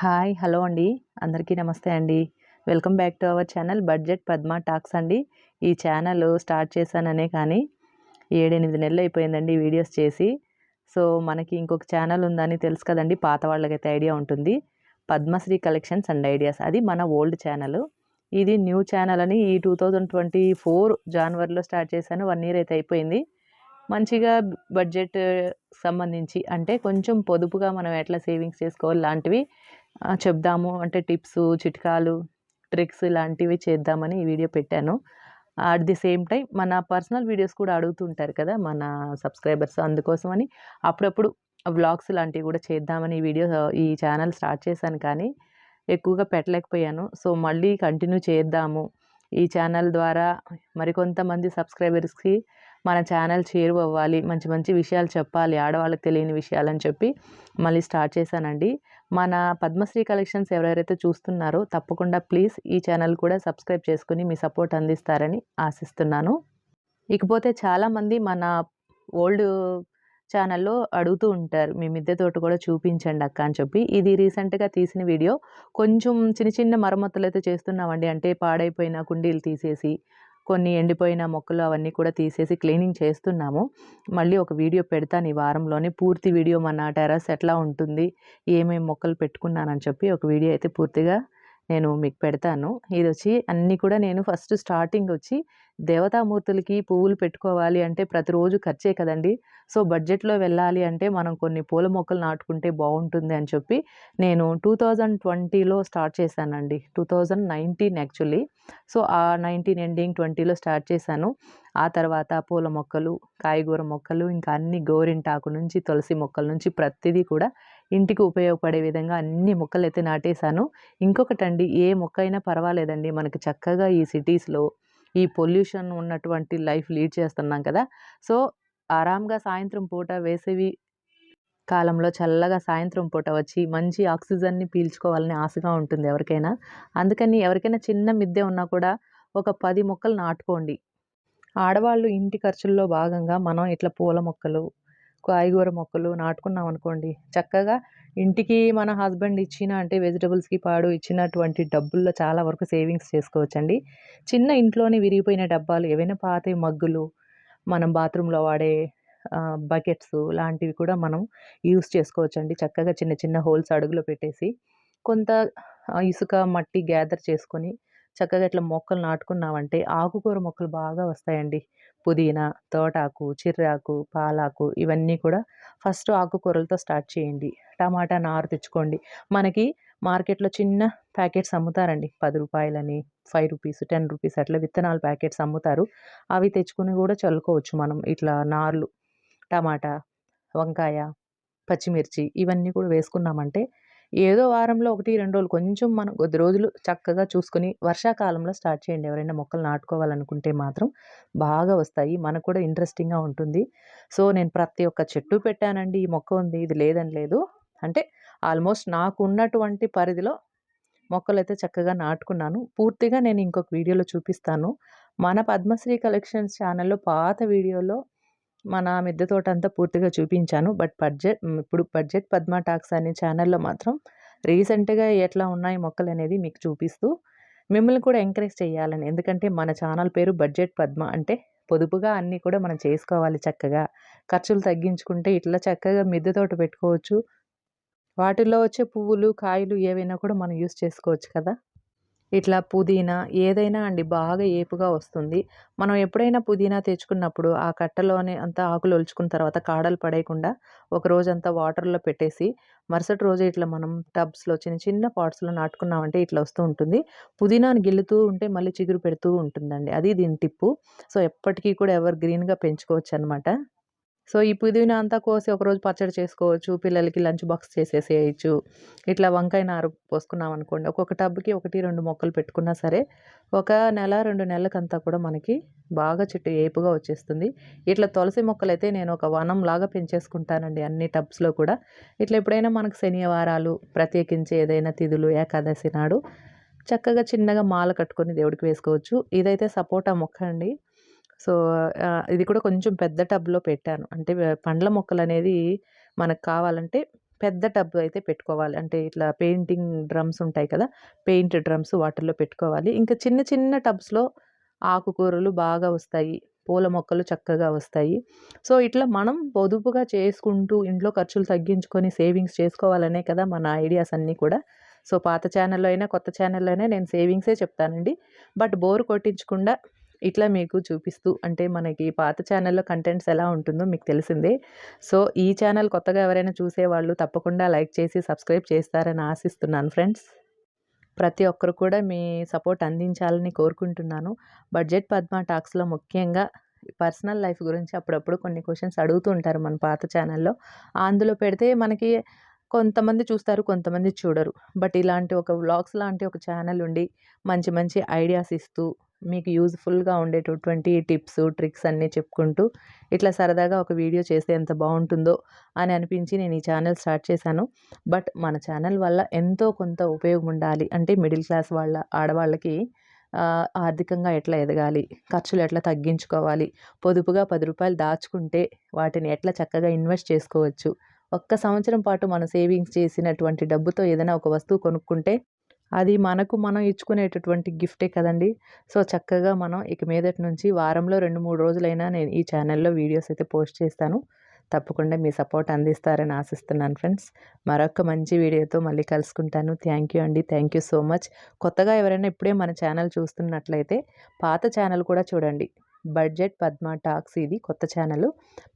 Hi hello అండి. అందరికీ నమస్తే అండి. Welcome back to our channel budget Padma talks అండి. ఈ ఛానల్ స్టార్ట్ చేశాననే కానీ ఏడెనిమిది నెలలు అయిపోయిందండి వీడియోస్ చేసి. సో మనకి ఇంకొక ఛానల్ ఉందని తెలుసు కదండి. పాత వాళ్ళకైతే ఐడియా ఉంటుంది. Padmashri collections and ideas. అది మన ఓల్డ్ ఛానల్. ఇది న్యూ ఛానల్ అని ఈ టూ థౌజండ్ ట్వంటీ ఫోర్ జనవరిలో స్టార్ట్ చేశాను. వన్ ఇయర్ అయితే అయిపోయింది. మంచిగా బడ్జెట్ సంబంధించి అంటే కొంచెం పొదుపుగా మనం ఎట్లా సేవింగ్స్ చేసుకోవాలి లాంటివి చెప్దాము. అంటే టిప్స్ చిట్కాలు ట్రిక్స్ లాంటివి చేద్దామని ఈ వీడియో పెట్టాను. అట్ ది సేమ్ టైం మన పర్సనల్ వీడియోస్ కూడా అడుగుతుంటారు కదా మన సబ్స్క్రైబర్స్ అందుకోసమని. అప్పుడప్పుడు వ్లాగ్స్ లాంటివి కూడా చేద్దామని ఈ వీడియో ఈ ఛానల్ స్టార్ట్ చేశాను కానీ ఎక్కువగా పెట్టలేకపోయాను. సో మళ్ళీ కంటిన్యూ చేద్దాము. ఈ ఛానల్ ద్వారా మరికొంతమంది సబ్స్క్రైబర్స్కి మన ఛానల్ చేరువవ్వాలి మంచి మంచి విషయాలు చెప్పాలి ఆడవాళ్ళకి తెలియని విషయాలని చెప్పి మళ్ళీ స్టార్ట్ చేశానండి. మన పద్మశ్రీ కలెక్షన్స్ ఎవరెవరైతే చూస్తున్నారో తప్పకుండా ప్లీజ్ ఈ ఛానల్ కూడా సబ్స్క్రైబ్ చేసుకుని మీ సపోర్ట్ అందిస్తారని ఆశిస్తున్నాను. ఇకపోతే చాలామంది మన ఓల్డ్ ఛానల్లో అడుగుతూ ఉంటారు మీ మిద్దె తోట కూడా చూపించండి అక్క అని చెప్పి. ఇది రీసెంట్గా తీసిన వీడియో. కొంచెం చిన్న చిన్న మరమ్మతులు అయితే చేస్తున్నామండి. అంటే పాడైపోయిన కుండీలు తీసేసి కొన్ని ఎండిపోయిన మొక్కలు అవన్నీ కూడా తీసేసి క్లీనింగ్ చేస్తున్నాము. మళ్ళీ ఒక వీడియో పెడతాను ఈ వారంలోనే. పూర్తి వీడియో మన టెరస్ ఎట్లా ఉంటుంది? ఏమేమి మొక్కలు పెట్టుకున్నానని చెప్పి ఒక వీడియో అయితే పూర్తిగా నేను మీకు పెడతాను. ఇది వచ్చి అన్నీ కూడా నేను ఫస్ట్ స్టార్టింగ్ వచ్చి దేవతామూర్తులకి పువ్వులు పెట్టుకోవాలి అంటే ప్రతిరోజు ఖర్చే కదండి. సో బడ్జెట్లో వెళ్ళాలి అంటే మనం కొన్ని పూల మొక్కలు నాటుకుంటే బాగుంటుంది అని చెప్పి నేను టూ థౌజండ్ ట్వంటీలో స్టార్ట్ చేశానండి. Two thousand nineteen actually. So ఆ నైన్టీన్ ఎండింగ్ ట్వంటీలో స్టార్ట్ చేశాను. ఆ తర్వాత పూల మొక్కలు కాయగూర మొక్కలు ఇంకా అన్ని గోరింటాకు నుంచి తులసి మొక్కల నుంచి ప్రతిదీ కూడా ఇంటికి ఉపయోగపడే విధంగా అన్ని మొక్కలు అయితే నాటేశాను. ఇంకొకటండి ఏ మొక్క అయినా పర్వాలేదండి. మనకి చక్కగా ఈ సిటీస్లో ఈ పొల్యూషన్ ఉన్నటువంటి లైఫ్ లీడ్ చేస్తున్నాం కదా! సో ఆరాంగా సాయంత్రం పూట వేసవి కాలంలో చల్లగా సాయంత్రం పూట వచ్చి మంచి ఆక్సిజన్ని పీల్చుకోవాలని ఆశగా ఉంటుంది ఎవరికైనా. అందుకని ఎవరికైనా చిన్న మిద్దె ఉన్నా కూడా ఒక పది మొక్కలు నాటుకోండి. ఆడవాళ్ళు ఇంటి ఖర్చుల్లో భాగంగా మనం ఇట్లా పూల మొక్కలు కాయగూర మొక్కలు నాటుకున్నాం అనుకోండి చక్కగా ఇంటికి మన హస్బెండ్ ఇచ్చిన అంటే వెజిటబుల్స్కి పాడు ఇచ్చినటువంటి డబ్బుల్లో చాలా వరకు సేవింగ్స్ చేసుకోవచ్చండి. చిన్న ఇంట్లోనే విరిగిపోయిన డబ్బాలు ఏవైనా పాత మగ్గులు మనం బాత్రూంలో వాడే బకెట్స్ లాంటివి కూడా మనం యూస్ చేసుకోవచ్చండి. చక్కగా చిన్న చిన్న హోల్స్ అడుగులో పెట్టేసి కొంత ఇసుక మట్టి గ్యాదర్ చేసుకొని చక్కగా ఇట్లా మొక్కలు నాటుకున్నామంటే ఆకుకూర మొక్కలు బాగా వస్తాయండి. పుదీనా తోటాకు చిర్రాకు పాలాకు ఇవన్నీ కూడా ఫస్ట్ ఆకుకూరలతో స్టార్ట్ చేయండి. టమాటా నారు తెచ్చుకోండి. మనకి మార్కెట్లో చిన్న ప్యాకెట్స్ అమ్ముతారండి. పది రూపాయలని ఫైవ్ రూపీస్ టెన్ రూపీస్ అట్లా విత్తనాల ప్యాకెట్స్ అమ్ముతారు. అవి తెచ్చుకుని కూడా చల్లుకోవచ్చు మనం. ఇట్లా నార్లు టమాటా వంకాయ పచ్చిమిర్చి ఇవన్నీ కూడా వేసుకున్నామంటే ఏదో వారంలో ఒకటి రెండు రోజులు కొంచెం మనం కొద్ది రోజులు చక్కగా చూసుకొని వర్షాకాలంలో స్టార్ట్ చేయండి. ఎవరైనా మొక్కలు నాటుకోవాలనుకుంటే మాత్రం బాగా వస్తాయి. మనకు కూడా ఇంట్రెస్టింగ్గా ఉంటుంది. సో నేను ప్రతి ఒక్క చెట్టు పెట్టానండి. ఈ మొక్క ఉంది ఇది లేదని లేదు. అంటే ఆల్మోస్ట్ నాకు ఉన్నటువంటి పరిధిలో మొక్కలు అయితే చక్కగా నాటుకున్నాను. పూర్తిగా నేను ఇంకొక వీడియోలో చూపిస్తాను. మన పద్మశ్రీ కలెక్షన్స్ ఛానల్లో పాత వీడియోలో మన మిద్దె తోట అంతా పూర్తిగా చూపించాను. బట్ బడ్జెట్ ఇప్పుడు బడ్జెట్ పద్మ టాక్స్ అనే ఛానల్లో మాత్రం రీసెంట్గా ఎట్లా ఉన్నాయి మొక్కలు అనేది మీకు చూపిస్తూ మిమ్మల్ని కూడా ఎంకరేజ్ చేయాలని. ఎందుకంటే మన ఛానల్ పేరు బడ్జెట్ పద్మ అంటే పొదుపుగా అన్నీ కూడా మనం చేసుకోవాలి చక్కగా. ఖర్చులు తగ్గించుకుంటే ఇట్లా చక్కగా మిద్దె తోట పెట్టుకోవచ్చు. వాటిల్లో వచ్చే పువ్వులు కాయలు ఏవైనా కూడా మనం యూస్ చేసుకోవచ్చు కదా. ఇట్లా పుదీనా ఏదైనా అండి బాగా ఏపుగా వస్తుంది. మనం ఎప్పుడైనా పుదీనా తెచ్చుకున్నప్పుడు ఆ కట్టలోనే అంతా ఆకులు ఒలుచుకున్న తర్వాత కాడలు పడేయకుండా ఒక రోజంతా వాటర్లో పెట్టేసి మరుసటి రోజు ఇట్లా మనం టబ్స్లో చిన్న చిన్న పాట్స్లో నాటుకున్నామంటే ఇట్లా వస్తూ ఉంటుంది. పుదీనాను గిల్లుతూ ఉంటే మళ్ళీ చిగురు పెడుతూ ఉంటుందండి. అది దీని టిప్పు. సో ఎప్పటికీ కూడా ఎవర్ గ్రీన్గా పెంచుకోవచ్చు అనమాట సో ఈ పుదీనా అంతా కోసి ఒకరోజు పచ్చడి చేసుకోవచ్చు. పిల్లలకి లంచ్ బాక్స్ చేసేసేయచ్చు. ఇట్లా వంకాయ నారు పోసుకున్నాం అనుకోండి. ఒక్కొక్క టబ్కి ఒకటి రెండు మొక్కలు పెట్టుకున్నా సరే ఒక నెల రెండు నెలలకంతా కూడా మనకి బాగా చెట్టు ఏపుగా వచ్చేస్తుంది. ఇట్లా తులసి మొక్కలు అయితే నేను ఒక వనం లాగా పెంచేసుకుంటానండి అన్ని టబ్స్లో కూడా. ఇట్లా ఎప్పుడైనా మనకు శనివారాలు ప్రత్యేకించి ఏదైనా తిథులు ఏకాదశి నాడు చక్కగా చిన్నగా మాల కట్టుకొని దేవుడికి వేసుకోవచ్చు. ఇదైతే సపోటా మొక్క అండి. సో ఇది కూడా కొంచెం పెద్ద టబ్లో పెట్టాను. అంటే పండ్ల మొక్కలు అనేది మనకు కావాలంటే పెద్ద టబ్ అయితే పెట్టుకోవాలి. అంటే ఇట్లా పెయింటింగ్ డ్రమ్స్ ఉంటాయి కదా పెయింట్ డ్రమ్స్ వాటర్లో పెట్టుకోవాలి. ఇంకా చిన్న చిన్న టబ్స్లో ఆకుకూరలు బాగా వస్తాయి. పూల మొక్కలు చక్కగా వస్తాయి. సో ఇట్లా మనం పొదుపుగా చేసుకుంటూ ఇంట్లో ఖర్చులు తగ్గించుకొని సేవింగ్స్ చేసుకోవాలనే కదా మన ఐడియాస్ అన్నీ కూడా. సో పాత ఛానల్లో అయినా కొత్త ఛానల్లో అయినా నేను సేవింగ్సే చెప్తానండి. బట్ బోర్ కొట్టించకుండా ఇట్లా మీకు చూపిస్తూ అంటే మనకి పాత ఛానల్లో కంటెంట్స్ ఎలా ఉంటుందో మీకు తెలిసిందే. సో ఈ ఛానల్ కొత్తగా ఎవరైనా చూసేవాళ్ళు తప్పకుండా లైక్ చేసి సబ్స్క్రైబ్ చేస్తారని ఆశిస్తున్నాను ఫ్రెండ్స్. ప్రతి ఒక్కరు కూడా మీ సపోర్ట్ అందించాలని కోరుకుంటున్నాను. బడ్జెట్ పద్మ టాక్స్లో ముఖ్యంగా పర్సనల్ లైఫ్ గురించి అప్పుడప్పుడు కొన్ని క్వశ్చన్స్ అడుగుతూ ఉంటారు మన పాత ఛానల్లో. అందులో పెడితే మనకి కొంతమంది చూస్తారు కొంతమంది చూడరు. బట్ ఇలాంటి ఒక వ్లాగ్స్ లాంటి ఒక ఛానల్ ఉండి మంచి మంచి ఐడియాస్ ఇస్తూ మీకు యూజ్ఫుల్గా ఉండేటటువంటి టిప్స్ ట్రిక్స్ అన్నీ చెప్పుకుంటూ ఇట్లా సరదాగా ఒక వీడియో చేస్తే ఎంత బాగుంటుందో అని అనిపించి నేను ఈ ఛానల్ స్టార్ట్ చేశాను. బట్ మన ఛానల్ వల్ల ఎంతో కొంత ఉపయోగం ఉండాలి అంటే మిడిల్ క్లాస్ వాళ్ళ ఆడవాళ్ళకి ఆర్థికంగా ఎట్లా ఎదగాలి ఖర్చులు ఎట్లా తగ్గించుకోవాలి పొదుపుగా పది రూపాయలు దాచుకుంటే వాటిని ఎట్లా చక్కగా ఇన్వెస్ట్ చేసుకోవచ్చు. ఒక్క సంవత్సరం పాటు మనం సేవింగ్స్ చేసినటువంటి డబ్బుతో ఏదైనా ఒక వస్తువు కొనుక్కుంటే అది మనకు మనం ఇచ్చుకునేటటువంటి గిఫ్టే కదండి. సో చక్కగా మనం ఇక మీదటి నుంచి వారంలో రెండు మూడు రోజులైనా నేను ఈ ఛానల్లో వీడియోస్ అయితే పోస్ట్ చేస్తాను. తప్పకుండా మీ సపోర్ట్ అందిస్తారని ఆశిస్తున్నాను ఫ్రెండ్స్. మరొక మంచి వీడియోతో మళ్ళీ కలుసుకుంటాను. థ్యాంక్ యూ అండి. Thank you so much. కొత్తగా ఎవరైనా ఇప్పుడే మన ఛానల్ చూస్తున్నట్లయితే పాత ఛానల్ కూడా చూడండి. బడ్జెట్ పద్మ టాక్స్ ఇది కొత్త ఛానల్.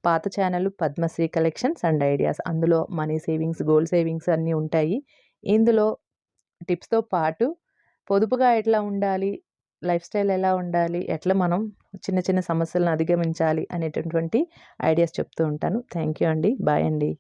పాత channel Padmashri collections and ideas. అందులో మనీ సేవింగ్స్ గోల్డ్ సేవింగ్స్ అన్నీ ఉంటాయి. ఇందులో టిప్స్తో పాటు పొదుపుగా ఎట్లా ఉండాలి? లైఫ్ స్టైల్ ఎలా ఉండాలి? ఎట్లా మనం చిన్న చిన్న సమస్యలను అధిగమించాలి అనేటటువంటి ఐడియాస్ చెప్తూ ఉంటాను. థ్యాంక్ యూ అండి. బాయ్ అండి.